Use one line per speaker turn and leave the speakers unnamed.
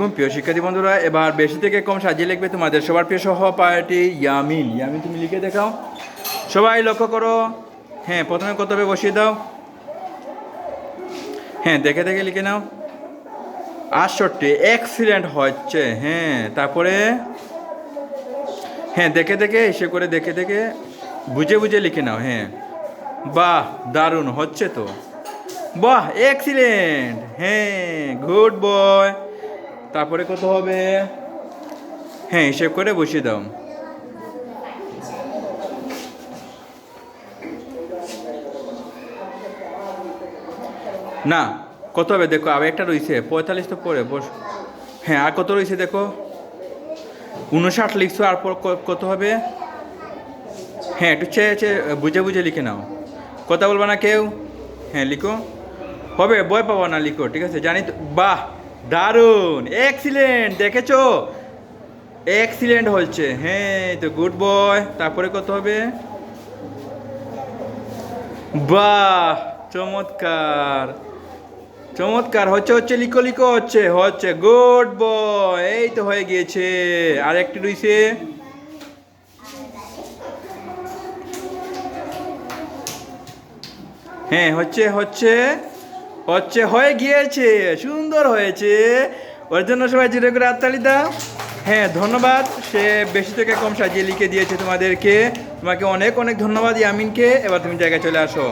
আলাইকুম প্রিয় শিক্ষার্থী বন্ধুরা, এবার বেশি থেকে কম সাজিয়ে লিখবে তোমাদের সবার প্রিয় সহপাঠী ইয়ামিন। ইয়ামিন, তুমি লিখে দেখাও। সবাই লক্ষ্য করো। হ্যাঁ প্রথমে কত হবে বসিয়ে দাও। হ্যাঁ দেখে দেখে লিখে নাও। আটষট্টি এক্সিলেন্ট হচ্ছে। হ্যাঁ তারপরে? হ্যাঁ দেখে দেখে, এসে করে দেখে দেখে, বুঝে বুঝে লিখে নাও। হ্যাঁ। বাহ, দারুণ, হচ্ছে তো। বাহ এক্সিলেন্ট হ্যাঁ গুড বয় তারপরে কত হবে? হ্যাঁ হিসেব করে বসিয়ে দাও। না, কত হবে দেখো, আবার একটা রয়েছে পঁয়তাল্লিশ তো পরে বস। হ্যাঁ আর কত রয়েছে দেখো? উনষাট লিখছো, আর কত হবে? হ্যাঁ একটু চেয়ে চেয়ে বুঝে বুঝে লিখে নাও। কথা বলবা না কেউ? হ্যাঁ লিখো। হবে, বই পাবো না লিখো, ঠিক আছে? জানি তো বাহ! দারুণ এক্সিলেন্ট দেখেছ? এক্সিলেন্ট হচ্ছে হ্যাঁ তো গুড বয় তারপরে কত হবে? বাহ, চমৎকার। চমৎকার, হচ্ছে হচ্ছে, লিখো লিখো, হচ্ছে হচ্ছে গুড বয় এই তো হয়ে গিয়েছে। আর একটি রয়েছে হ্যাঁ হচ্ছে হচ্ছে হচ্ছে, হয়ে গিয়েছে, সুন্দর হয়েছে। ওর জন্য সবাই জিরো করে হাততালি দাও। হ্যাঁ ধন্যবাদ। সে বেশি থেকে কম সাজিয়ে লিখে দিয়েছে তোমাদেরকে। তোমাকে অনেক অনেক ধন্যবাদ ইয়ামিনকে। এবার তুমি জায়গায় চলে আসো।